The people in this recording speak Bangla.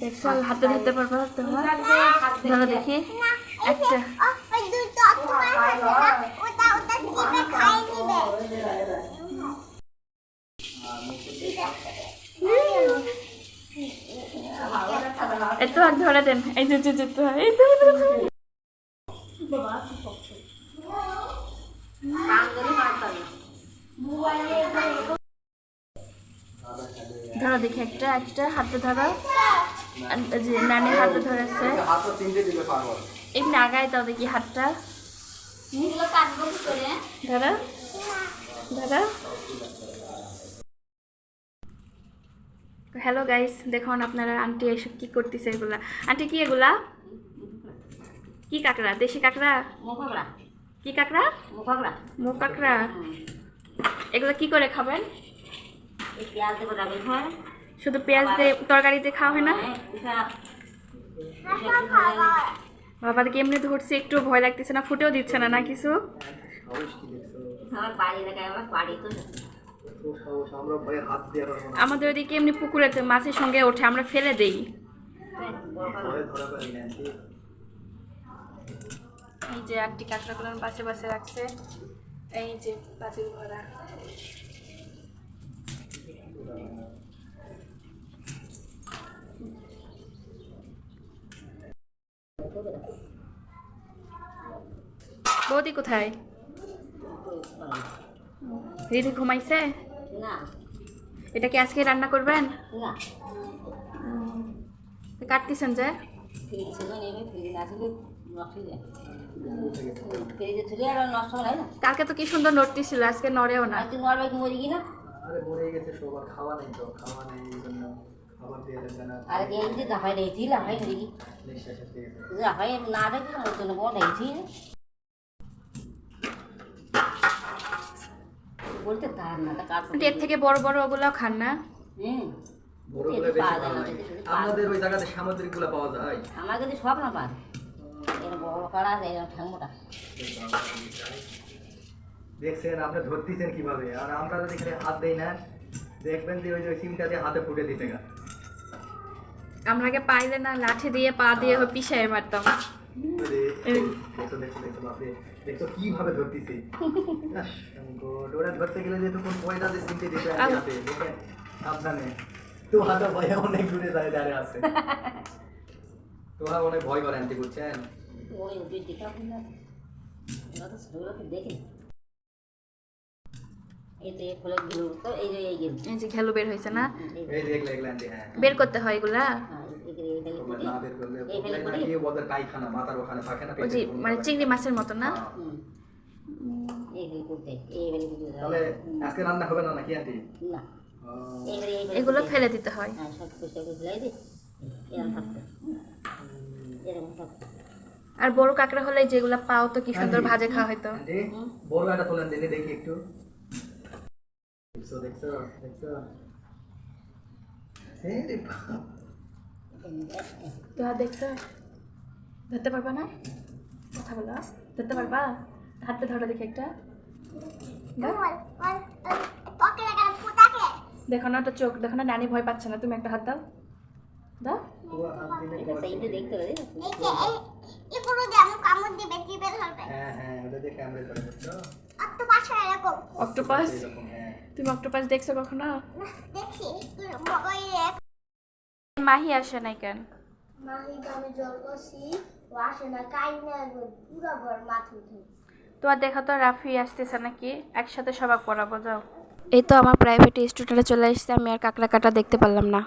দেখছ? হাতে ধরতে পারব তোমরা ধরো দেখি। একটা। তোমার হাতে ধরে দেন। এই যে যে যে তো এই তো। ধরো দেখি একটা একটা হাতে ধরো। নানি হাতে ধরেছে। দিলে পারব এমনি দেখি হাতটা। হ্যালো গাইস দেখুন আপনারা আন্টি এসব কি করতেছে এগুলা। আন্টি কি এগুলা? কি কাঁকড়া? দেশি কাঁকড়া? কি কাঁকড়া? মুখ কাঁকড়া। এগুলো কি করে খাবেন? শুধু পেঁয়াজ দিয়ে তরকারিতে খাওয়া হয় না? বাবা এমনি ধরছে একটু ভয় লাগতেছে না, ফুটেও দিচ্ছে না না কিছু? আমাদের ওদিকে এমনি পুকুরেতে মাছের সঙ্গে ওঠে, আমরা ফেলে দেই। এই যে আন্টি কাঁকড়াগুলো বাসে বাসে রাখছে, এই যে পাতিল ভরা বৌদি কোথায়? দিদি ঘুমাইছে? না। এটা কি আজকে রান্না করবেন? না। কাটতেছেন যে? কালকে তো কি সুন্দর নড়তেছিল আজকে নড়েও না। মরবে কি মরি কিনা আরে মরে গেছে সবার খাওয়া নেই তো খাওয়া নেই। আর এই যে ধরি নিঃশ্বাস এসে গেছে লাফাই না দেখি মোর জন্য বড় দিয়েছি বলতে তার না তা আন্টি, এর থেকে বড় বড় ওগুলাও খান না। হুম। আপনাদের ওই জায়গাতে সামুদ্রিকগুলো পাওয়া যায়। আমার কিন্তু সব না পারে এরকম বড় বড় কাড়া আছে এরকম ঠ্যাংমোটা। দেখছেন আপনি ধরতেছেন কীভাবে? আর আমরা যদি এখানে হাত দেই না দেখবেন যে ওই যে সিমটা দিয়ে হাতে ফুটে দিতে গা আমরা আগে পাইলে না লাঠি দিয়ে পা দিয়ে পিসাই মারতাম কীভাবে ধরতেছি ওরা ধরতে গেলে পয়দা দিতে হয় সাবধানে তো হাতে ভয়ে অনেক দূরে যায় দাঁড়িয়ে আছে তোমরা অনেক ভয় করে আনতে বুঝছেন ওই দেখা ওরা তো দেখে এই তো এই খোলে গেল তো এই যে এই গেল এই যে ঘেলু বের হয়েছে না? হ্যাঁ। বের করতে হয় এগুলা? তোমরা না বের করলে এই ফেলে ওগুলাই করি? নাকি ওদের কাইখানা মাথার ওখানে থাকে না ওই যে পেটের মানে চিংড়ি মাছের মতো না? হ্যাঁ। এগুলো ফেলে দিতে হয়। হ্যাঁ আর বড় কাঁকড়া হলে যেগুলা পাও তো কি সুন্দর ভাজে খাওয়া হয়তো। বড় একটা তোলেন দেখি একটু। দেখছ দেখছ দেখছ এই রে বাপ। তো আর দেখছ? ধরতে পারবা না? কথা বলো। ধরতে পারবা? হাতে ধরো দেখি একটা। দেখো না ওটা চোখ। দেখো না নানি ভয় পাচ্ছে না। তুমি একটা হাত দাও। দাও। তোমার তুমি অক্টোপাস দেখছ কখনো? মাহি আসে নাই কেন? তো আর দেখা তো রাফি আসতেছে নাকি? একসাথে সবাক পড়াবো যাও। এই তো আমার প্রাইভেট স্টুডেন্টে চলে এসেছে আমি আর কাঁকড়া কাটা দেখতে পারলাম না।